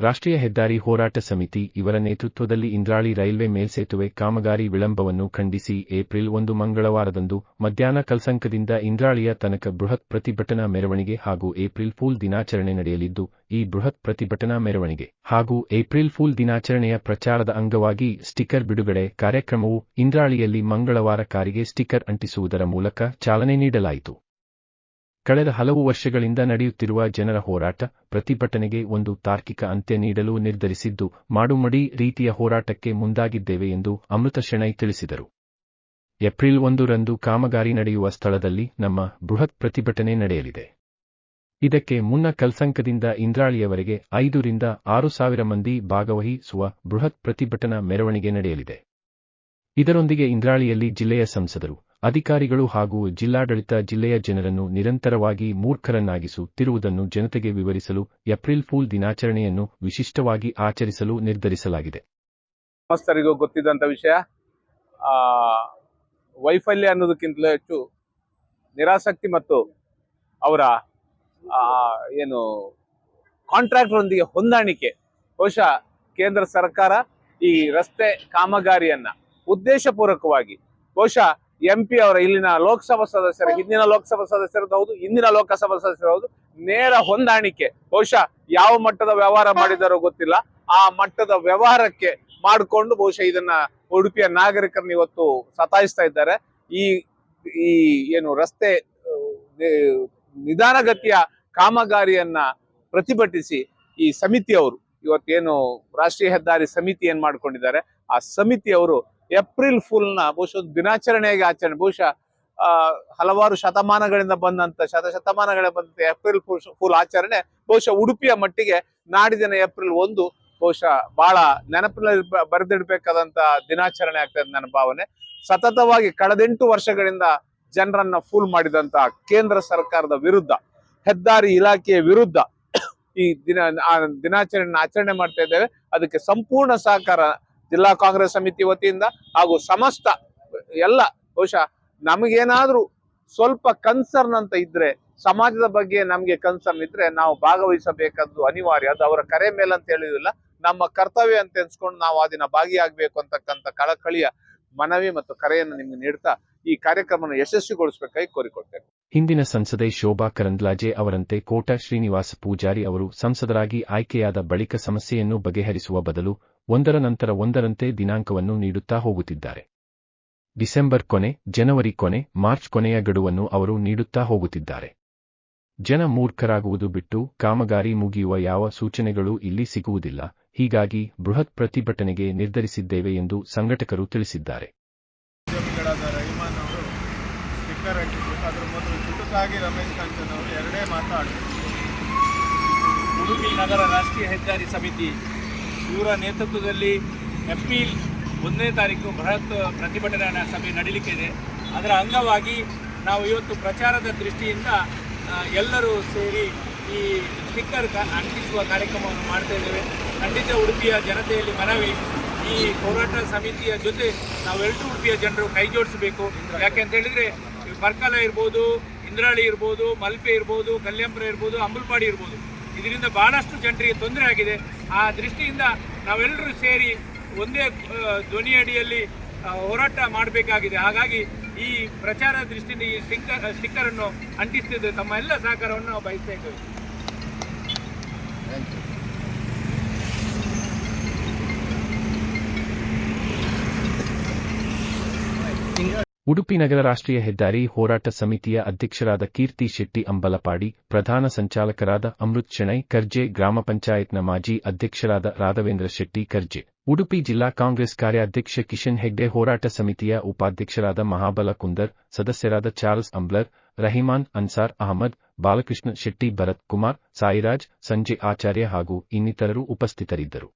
ರಾಷ್ಟ್ರೀಯ ಹೆದ್ದಾರಿ ಹೋರಾಟ ಸಮಿತಿ ಇವರ ನೇತೃತ್ವದಲ್ಲಿ ಇಂದ್ರಾಳಿ ರೈಲ್ವೆ ಮೇಲ್ಸೇತುವೆ ಕಾಮಗಾರಿ ವಿಳಂಬವನ್ನು ಖಂಡಿಸಿ ಏಪ್ರಿಲ್ ಒಂದು ಮಂಗಳವಾರದಂದು ಮಧ್ಯಾಹ್ನ ಕಲ್ಸಂಕದಿಂದ ಇಂದ್ರಾಳಿಯ ತನಕ ಬೃಹತ್ ಪ್ರತಿಭಟನಾ ಮೆರವಣಿಗೆ ಹಾಗೂ ಏಪ್ರಿಲ್ ಫೂಲ್ ದಿನಾಚರಣೆ ನಡೆಯಲಿದ್ದು, ಈ ಬೃಹತ್ ಪ್ರತಿಭಟನಾ ಮೆರವಣಿಗೆ ಹಾಗೂ ಏಪ್ರಿಲ್ ಫೂಲ್ ದಿನಾಚರಣೆಯ ಪ್ರಚಾರದ ಅಂಗವಾಗಿ ಸ್ಟಿಕರ್ ಬಿಡುಗಡೆ ಕಾರ್ಯಕ್ರಮವು ಇಂದ್ರಾಳಿಯಲ್ಲಿ ಮಂಗಳವಾರ ಕಾರಿಗೆ ಸ್ಟಿಕ್ಕರ್ ಅಂಟಿಸುವುದರ ಮೂಲಕ ಚಾಲನೆ ನೀಡಲಾಯಿತು. ಕಳೆದ ಹಲವು ವರ್ಷಗಳಿಂದ ನಡೆಯುತ್ತಿರುವ ಜನರ ಹೋರಾಟ ಪ್ರತಿಭಟನೆಗೆ ಒಂದು ತಾರ್ಕಿಕ ಅಂತ್ಯ ನೀಡಲು ನಿರ್ಧರಿಸಿದ್ದು, ಮಾಡುಮಡಿ ರೀತಿಯ ಹೋರಾಟಕ್ಕೆ ಮುಂದಾಗಿದ್ದೇವೆ ಎಂದು ಅಮೃತ ಶೆಣೈ ತಿಳಿಸಿದರು. ಏಪ್ರಿಲ್ ಒಂದರಂದು ಕಾಮಗಾರಿ ನಡೆಯುವ ಸ್ಥಳದಲ್ಲಿ ನಮ್ಮ ಬೃಹತ್ ಪ್ರತಿಭಟನೆ ನಡೆಯಲಿದೆ. ಇದಕ್ಕೆ ಮುನ್ನ ಕಲ್ಸಂಕದಿಂದ ಇಂದ್ರಾಳಿಯವರೆಗೆ ಐದರಿಂದ ಆರು ಸಾವಿರ ಮಂದಿ ಭಾಗವಹಿಸುವ ಬೃಹತ್ ಪ್ರತಿಭಟನಾ ಮೆರವಣಿಗೆ ನಡೆಯಲಿದೆ. ಇದರೊಂದಿಗೆ ಇಂದ್ರಾಳಿಯಲ್ಲಿ ಜಿಲ್ಲೆಯ ಸಂಸದರು, ಅಧಿಕಾರಿಗಳು ಹಾಗೂ ಜಿಲ್ಲಾಡಳಿತ ಜಿಲ್ಲೆಯ ಜನರನ್ನು ನಿರಂತರವಾಗಿ ಮೂರ್ಖರನ್ನಾಗಿಸುತ್ತಿರುವುದನ್ನು ಜನತೆಗೆ ವಿವರಿಸಲು ಏಪ್ರಿಲ್ ಫೂಲ್ ದಿನಾಚರಣೆಯನ್ನು ವಿಶಿಷ್ಟವಾಗಿ ಆಚರಿಸಲು ನಿರ್ಧರಿಸಲಾಗಿದೆ. ಸಮಸ್ತರಿಗೂ ಗೊತ್ತಿದ್ದಂಥ ವಿಷಯ ವೈಫಲ್ಯ ಅನ್ನೋದಕ್ಕಿಂತಲೂ ಹೆಚ್ಚು ನಿರಾಸಕ್ತಿ ಮತ್ತು ಅವರ ಏನು, ಕಾಂಟ್ರಾಕ್ಟರೊಂದಿಗೆ ಹೊಂದಾಣಿಕೆ. ಬಹುಶಃ ಕೇಂದ್ರ ಸರ್ಕಾರ ಈ ರಸ್ತೆ ಕಾಮಗಾರಿಯನ್ನ ಉದ್ದೇಶಪೂರ್ವಕವಾಗಿ. ಬಹುಶಃ ಎಂ ಪಿ ಅವರ ಇಲ್ಲಿನ ಲೋಕಸಭಾ ಸದಸ್ಯರ, ಹಿಂದಿನ ಲೋಕಸಭಾ ಸದಸ್ಯರದ್ದು ಹೌದು, ಇಂದಿನ ಲೋಕಸಭಾ ಸದಸ್ಯರು ಹೌದು, ನೇರ ಹೊಂದಾಣಿಕೆ. ಬಹುಶಃ ಯಾವ ಮಟ್ಟದ ವ್ಯವಹಾರ ಮಾಡಿದಾರೋ ಗೊತ್ತಿಲ್ಲ. ಆ ಮಟ್ಟದ ವ್ಯವಹಾರಕ್ಕೆ ಮಾಡಿಕೊಂಡು ಬಹುಶಃ ಇದನ್ನ ಉಡುಪಿಯ ನಾಗರಿಕರನ್ನ ಇವತ್ತು ಸತಾಯಿಸ್ತಾ ಇದ್ದಾರೆ. ಈ ಈ ಏನು ರಸ್ತೆ ನಿಧಾನಗತಿಯ ಕಾಮಗಾರಿಯನ್ನ ಪ್ರತಿಭಟಿಸಿ ಈ ಸಮಿತಿಯವರು, ಇವತ್ತೇನು ರಾಷ್ಟ್ರೀಯ ಹೆದ್ದಾರಿ ಸಮಿತಿ ಏನ್ ಮಾಡ್ಕೊಂಡಿದ್ದಾರೆ, ಆ ಸಮಿತಿಯವರು ಏಪ್ರಿಲ್ ಫುಲ್ನ ಬಹುಶಃ ದಿನಾಚರಣೆಯಾಗಿ ಆಚರಣೆ, ಬಹುಶಃ ಹಲವಾರು ಶತಮಾನಗಳಿಂದ ಬಂದಂತ ಶತಶತಮಾನಗಳ ಬಂದಂತ ಏಪ್ರಿಲ್ ಫುಲ್ ಆಚರಣೆ, ಬಹುಶಃ ಉಡುಪಿಯ ಮಟ್ಟಿಗೆ ನಾಡಿದಿನ ಏಪ್ರಿಲ್ ಒಂದು ಬಹುಶಃ ಬಹಳ ನೆನಪಿನಲ್ಲಿ ಬರೆದಿಡ್ಬೇಕಾದಂತ ದಿನಾಚರಣೆ ಆಗ್ತದೆ ನನ್ನ ಭಾವನೆ. ಸತತವಾಗಿ ಕಳೆದೆಂಟು ವರ್ಷಗಳಿಂದ ಜನರನ್ನ ಫೂಲ್ ಮಾಡಿದಂತ ಕೇಂದ್ರ ಸರ್ಕಾರದ ವಿರುದ್ಧ, ಹೆದ್ದಾರಿ ಇಲಾಖೆಯ ವಿರುದ್ಧ ಈ ದಿನ, ಆ ದಿನಾಚರಣೆ ಆಚರಣೆ ಮಾಡ್ತಾ ಇದ್ದೇವೆ. ಅದಕ್ಕೆ ಸಂಪೂರ್ಣ ಸಹಕಾರ ಜಿಲ್ಲಾ ಕಾಂಗ್ರೆಸ್ ಸಮಿತಿ ವತಿಯಿಂದ ಹಾಗೂ ಸಮಸ್ತ ಎಲ್ಲ ಬಹುಶಃ ನಮಗೇನಾದ್ರೂ ಸ್ವಲ್ಪ ಕನ್ಸರ್ನ್ ಅಂತ ಇದ್ರೆ, ಸಮಾಜದ ಬಗ್ಗೆ ನಮಗೆ ಕನ್ಸರ್ನ್ ಇದ್ರೆ ನಾವು ಭಾಗವಹಿಸಬೇಕಾದ್ದು ಅನಿವಾರ್ಯ. ಅದು ಅವರ ಕರೆ ಮೇಲೆ ಅಂತ ಹೇಳಿದಿಲ್ಲ ನಮ್ಮ ಕರ್ತವ್ಯ ಅಂತ ಎನ್ಸ್ಕೊಂಡು ನಾವು ಆ ದಿನ ಭಾಗಿಯಾಗಬೇಕು ಅಂತಕ್ಕಂಥ ಕಳಕಳಿಯ ಮನವಿ ಮತ್ತು ಕರೆಯನ್ನು ನಿಮ್ಗೆ ನೀಡುತ್ತಾ ಈ ಕಾರ್ಯಕ್ರಮವನ್ನು ಯಶಸ್ವಿಗೊಳಿಸಬೇಕಾಗಿ ಕೋರಿಕೊಳ್ತೇನೆ. ಹಿಂದಿನ ಸಂಸದೆ ಶೋಭಾ ಕರಂದ್ಲಾಜೆ ಅವರಂತೆ ಕೋಟ ಶ್ರೀನಿವಾಸ ಪೂಜಾರಿ ಅವರು ಸಂಸದರಾಗಿ ಆಯ್ಕೆಯಾದ ಬಳಿಕ ಸಮಸ್ಯೆಯನ್ನು ಬಗೆಹರಿಸುವ ಬದಲು ಒಂದರ ನಂತರ ಒಂದರಂತೆ ದಿನಾಂಕವನ್ನು ನೀಡುತ್ತಾ ಹೋಗುತ್ತಿದ್ದಾರೆ. ಡಿಸೆಂಬರ್ ಕೊನೆ, ಜನವರಿ ಕೊನೆ, ಮಾರ್ಚ್ ಕೊನೆಯ ಗಡುವನ್ನು ಅವರು ನೀಡುತ್ತಾ ಹೋಗುತ್ತಿದ್ದಾರೆ. ಜನ ಮೂರ್ಖರಾಗುವುದು ಬಿಟ್ಟು ಕಾಮಗಾರಿ ಮುಗಿಯುವ ಯಾವ ಸೂಚನೆಗಳೂ ಇಲ್ಲಿ ಸಿಗುವುದಿಲ್ಲ. ಹೀಗಾಗಿ ಬೃಹತ್ ಪ್ರತಿಭಟನೆಗೆ ನಿರ್ಧರಿಸಿದ್ದೇವೆ ಎಂದು ಸಂಘಟಕರು ತಿಳಿಸಿದ್ದಾರೆ. ಉಡುಪಿ ನಗರ ರಾಷ್ಟ್ರೀಯ ಹೆದ್ದಾರಿ ಸಮಿತಿ ಇವರ ನೇತೃತ್ವದಲ್ಲಿ ಏಪ್ರಿಲ್ ಒಂದನೇ ತಾರೀಕು ಬೃಹತ್ ಪ್ರತಿಭಟನಾ ಸಭೆ ನಡೀಲಿಕ್ಕಿದೆ. ಅದರ ಅಂಗವಾಗಿ ನಾವು ಇವತ್ತು ಪ್ರಚಾರದ ದೃಷ್ಟಿಯಿಂದ ಎಲ್ಲರೂ ಸೇರಿ ಈ ಸ್ಟಿಕ್ಕರ್ ಅಂಟಿಸುವ ಕಾರ್ಯಕ್ರಮವನ್ನು ಮಾಡ್ತಾ ಇದ್ದೇವೆ. ಖಂಡಿತ ಉಡುಪಿಯ ಜನತೆಯಲ್ಲಿ ಮನವಿ. ಈ ಹೋರಾಟ ಸಮಿತಿಯ ಜೊತೆ ನಾವೆಲ್ಲರೂ ಉಡುಪಿಯ ಜನರು ಕೈ ಜೋಡಿಸಬೇಕು. ಯಾಕೆ ಅಂತ ಹೇಳಿದ್ರೆ, ಬರ್ಕಲ ಇರ್ಬೋದು, ಇಂದ್ರಾಳಿ ಇರ್ಬೋದು, ಮಲ್ಪೆ ಇರ್ಬೋದು, ಕಲ್ಯಾಂಪುರ ಇರ್ಬೋದು, ಅಂಬಲ್ಪಾಡಿ ಇರ್ಬೋದು. ಇದರಿಂದ ಬಹಳಷ್ಟು ಜನರಿಗೆ ತೊಂದರೆ ಆಗಿದೆ. ಆ ದೃಷ್ಟಿಯಿಂದ ನಾವೆಲ್ಲರೂ ಸೇರಿ ಒಂದೇ ಧ್ವನಿಯಡಿಯಲ್ಲಿ ಹೋರಾಟ ಮಾಡಬೇಕಾಗಿದೆ. ಹಾಗಾಗಿ ಈ ಪ್ರಚಾರ ದೃಷ್ಟಿಯಿಂದ ಈ ಸ್ಟಿಕ್ಕರ್ ಸ್ಟಿಕ್ಕರನ್ನು ಅಂಟಿಸ್ತಿದ್ದೇವೆ ತಮ್ಮ ಎಲ್ಲ ಸಹಕಾರವನ್ನು ನಾವು ಬಯಸ್ತಾ ಇದ್ದೇವೆ. ಉಡುಪಿ ನಗರ ರಾಷ್ಟ್ರೀಯ ಹೆದ್ದಾರಿ ಹೋರಾಟ ಸಮಿತಿಯ ಅಧ್ಯಕ್ಷರಾದ ಕೀರ್ತಿ ಶೆಟ್ಟಿ ಅಂಬಲಪಾಡಿ, ಪ್ರಧಾನ ಸಂಚಾಲಕರಾದ ಅಮೃತ್ ಶೆಣೈ, ಕರ್ಜೆ ಗ್ರಾಮ ಪಂಚಾಯತ್ನ ಮಾಜಿ ಅಧ್ಯಕ್ಷರಾದ ರಾಘವೇಂದ್ರ ಶೆಟ್ಟಿ, ಕರ್ಜೆ, ಉಡುಪಿ ಜಿಲ್ಲಾ ಕಾಂಗ್ರೆಸ್ ಕಾರ್ಯಾಧ್ಯಕ್ಷ ಕಿಶನ್ ಹೆಗ್ಡೆ, ಹೋರಾಟ ಸಮಿತಿಯ ಉಪಾಧ್ಯಕ್ಷರಾದ ಮಹಾಬಲ ಕುಂದರ್, ಸದಸ್ಯರಾದ ಚಾರ್ಲ್ಸ್ ಅಂಬ್ಲರ್, ರಹಿಮಾನ್ ಅನ್ಸಾರ್ ಅಹಮದ್, ಬಾಲಕೃಷ್ಣ ಶೆಟ್ಟಿ ಭರತ್ ಕುಮಾರ್, ಸಾಯಿರಾಜ್ ಸಂಜಯ್ ಆಚಾರ್ಯ ಹಾಗೂ ಇನ್ನಿತರರು ಉಪಸ್ಥಿತರಿದ್ದರು.